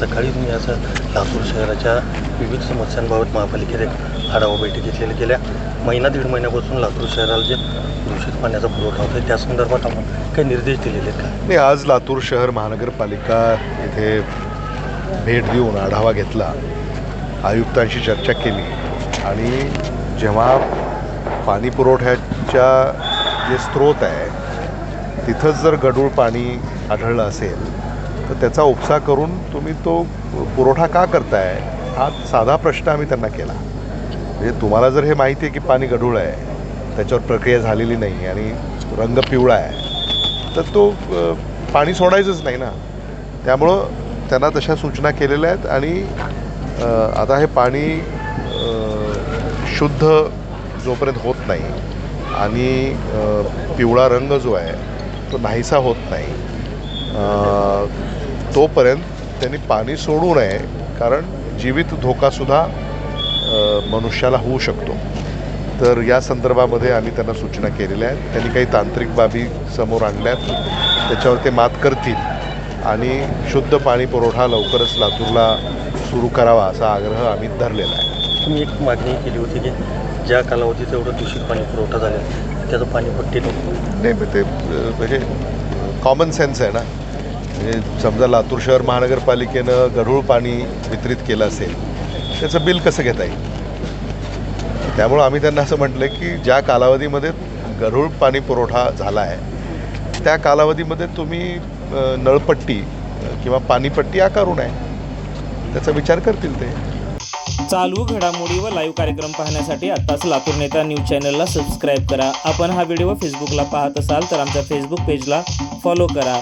सकाळी मी आज लातूर शहराच्या विविध समस्यांबाबत महापालिकेत आढावा बैठक घेतलेल्या गेल्या महिना दीड महिन्यापासून लातूर शहराला जे दूषित पाण्याचा पुरवठा होतो त्या संदर्भात आपण काही निर्देश दिलेले आहेत का? मी आज लातूर शहर महानगरपालिका येथे भेट देऊन आढावा घेतला. आयुक्तांशी चर्चा केली. आणि जेव्हा पाणी पुरवठ्याच्या जे स्रोत आहे तिथंच जर गढूळ पाणी आढळलं असेल तर त्याचा उपसा करून तुम्ही तो पुरवठा का करताय? हा साधा प्रश्न आम्ही त्यांना केला. म्हणजे तुम्हाला जर हे माहिती आहे की पाणी गढूळ आहे त्याच्यावर प्रक्रिया झालेली नाही आणि रंग पिवळा आहे तर तो पाणी सोडायचंच नाही ना. त्यामुळं त्यांना तशा सूचना केलेल्या आहेत आणि आता हे पाणी शुद्ध जोपर्यंत होत नाही आणि पिवळा रंग जो आहे तो नाहीसा होत नाही. तोपर्यंत त्यांनी पाणी सोडू नये कारण जीवित धोकासुद्धा मनुष्याला होऊ शकतो. तर या संदर्भामध्ये आम्ही त्यांना सूचना केलेल्या आहेत. त्यांनी काही तांत्रिक बाबी समोर आणल्यात त्याच्यावर ते मात करतील आणि शुद्ध पाणी पुरवठा लवकरच लातूरला सुरू करावा असा आग्रह आम्ही धरलेला आहे. तुम्ही एक मागणी केली होती की ज्या कालावधीत एवढं दूषित पाणी पुरवठा झालेला त्याचं पाणी पट्टी नाही. ते म्हणजे कॉमन सेन्स आहे ना. समजा लातूर शहर महानगरपालिकेनं गढूळ पाणी वितरित केलं असेल त्याचं बिल कसं घेता येईल? त्यामुळं आम्ही त्यांना असं म्हटलं की ज्या कालावधीमध्ये गढूळ पाणी पुरवठा झाला आहे त्या कालावधीमध्ये तुम्ही नळपट्टी किंवा पाणीपट्टी आकारू नये त्याचा विचार करतील ते. चालू घडामोडी व लाईव्ह कार्यक्रम पाहण्यासाठी आत्ताच लातूर नेता न्यूज चॅनलला सबस्क्राईब करा. आपण हा व्हिडिओ फेसबुकला पाहत असाल तर आमच्या फेसबुक पेजला फॉलो करा.